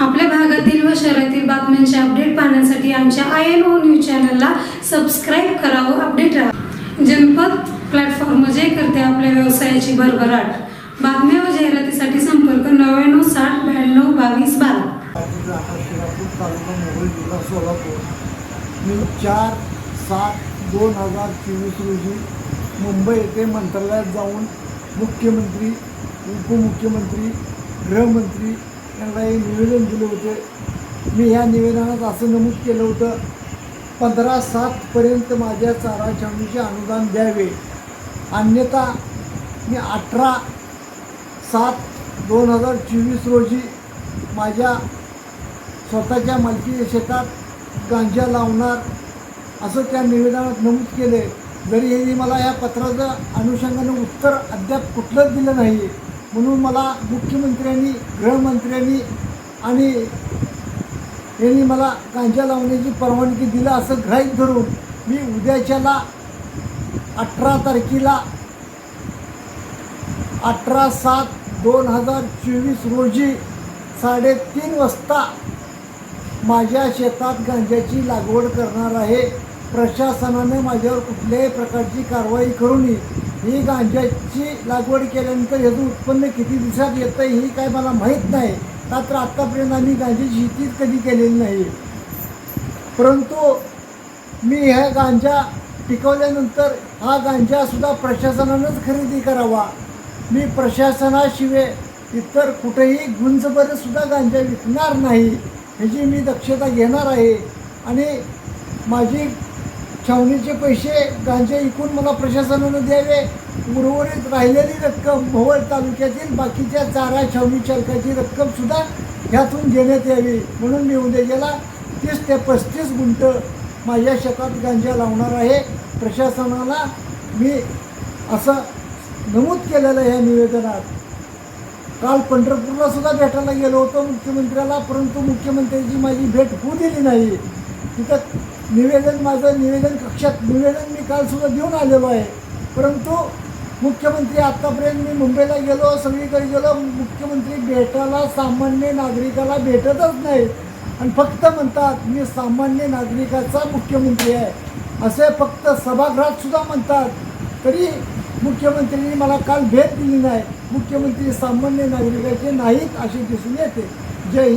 आपल्या भागातील व शहरातील बातम्यांचे अपडेट पाहण्यासाठी आमच्या आय एन ओ न्यूज चॅनलला सबस्क्राईब करावं अपडेट राहा. जनपद प्लॅटफॉर्म जे करते आपल्या व्यवसायाची भरभराट. बातम्या व जाहिरातीसाठी संपर्क नव्याण्णव साठ ब्याण्णव बावीस बारा. सोलापूर मी चार सात दोन हजार चोवीस रोजी मुंबई येथे मंत्रालयात जाऊन मुख्यमंत्री उपमुख्यमंत्री गृहमंत्री यांना हे निवेदन दिले होते. मी ह्या निवेदनात असं नमूद केलं होतं पंधरा सातपर्यंत माझ्या चारा छावणीचे अनुदान द्यावे. अन्यथा मी अठरा सात दोन हजार चोवीस रोजी माझ्या स्वतःच्या मालकीच्या शेतात गांजा लावणार. असं त्या निवेदनात नमूद केले जरी यांनी मला या पत्राचं अनुषंगानं उत्तर अद्याप कुठलंच दिलं नाही म्हणून मला मुख्यमंत्र्यांनी गृहमंत्र्यांनी आणि यांनी मला गांजा लावण्याची परवानगी दिलं असं ग्राह्य धरून मी उद्याच्याला अठरा तारखेला अठरा सात दोन हजार चोवीस रोजी साडेतीन वाजता माझ्या शेतात गांजाची लागवड करणार आहे. प्रशासनाने माझ्यावर कुठल्याही प्रकारची कारवाई करू नये. ही गांजाची लागवड केल्यानंतर याचं उत्पन्न किती दिवसात येतं ही काय मला माहीत नाही. मात्र आत्तापर्यंत आम्ही गांजाची शेतीच कधी केलेली नाही. परंतु मी ह्या गांजा पिकवल्यानंतर हा गांजासुद्धा प्रशासनानंच खरेदी करावा. मी प्रशासनाशिवाय इतर कुठेही गुंजभरसुद्धा गांजा विकणार नाही ह्याची मी दक्षता घेणार आहे. आणि माझी छावणीचे पैसे गांजे विकून मला प्रशासनानं द्यावे. उर्वरित राहिलेली रक्कम भोवळ तालुक्यातील बाकीच्या चारा छावणी चालकाची रक्कमसुद्धा ह्यातून घेण्यात यावी. म्हणून मी उद्या गेला तीस ते पस्तीस गुंट माझ्या शेतात गांजा लावणार आहे. प्रशासनाला मी असं नमूद केलेलं आहे या निवेदनात. काल पंढरपूरला सुद्धा भेटायला गेलो होतो मुख्यमंत्र्याला परंतु मुख्यमंत्र्यांची माझी भेट होऊ दिली नाही. तिथं निवेदन माझं निवेदन कक्षात निवेदन मी काल सुद्धा देऊन आलेलो आहे. परंतु मुख्यमंत्री आत्तापर्यंत मी मुंबईला गेलो सगळीकडे गेलो मुख्यमंत्री भेटायला सामान्य नागरिकाला भेटतच नाही. आणि फक्त म्हणतात मी सामान्य नागरिकाचा मुख्यमंत्री आहे. असे फक्त सभागृहात सुद्धा म्हणतात. तरी मुख्यमंत्र्यांनी मला काल भेट दिली नाही. मुख्यमंत्री सामान्य नागरिकाचे नाहीत असे दिसून येते. Jai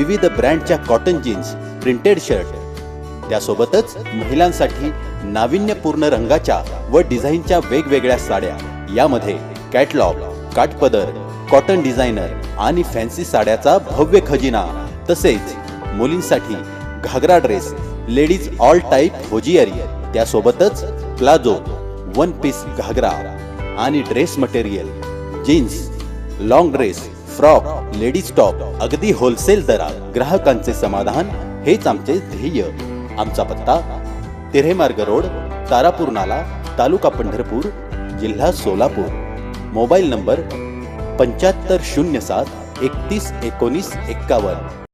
विविध ब्रँडच्या कॉटन जीन्स प्रिंटेड शर्ट त्यासोबतच महिलांसाठी नाविन्यपूर्ण रंगाच्या व डिझाईनच्या वेगवेगळ्या साड्या. यामध्ये कॅटलॉग काठपदर कॉटन डिझायनर आणि फॅन्सी साड्याचा भव्य खजिना तसेच मुलींसाठी घागरा dress ladies all type hosiery त्यासोबतच प्लाझो वन पीस घागरा आणि dress material jeans long dress frock ladies top अगदी होलसेल दरात ग्राहकांचे समाधान हेच आमचे ध्येय. आमचा पत्ता तिऱ्हेमार्ग रोड तारापूर नाला तालुका पंढरपूर जिल्हा सोलापूर. मोबाईल नंबर पंच्याहत्तर शून्य सात एकतीस एकोणीस एक्कावन्न.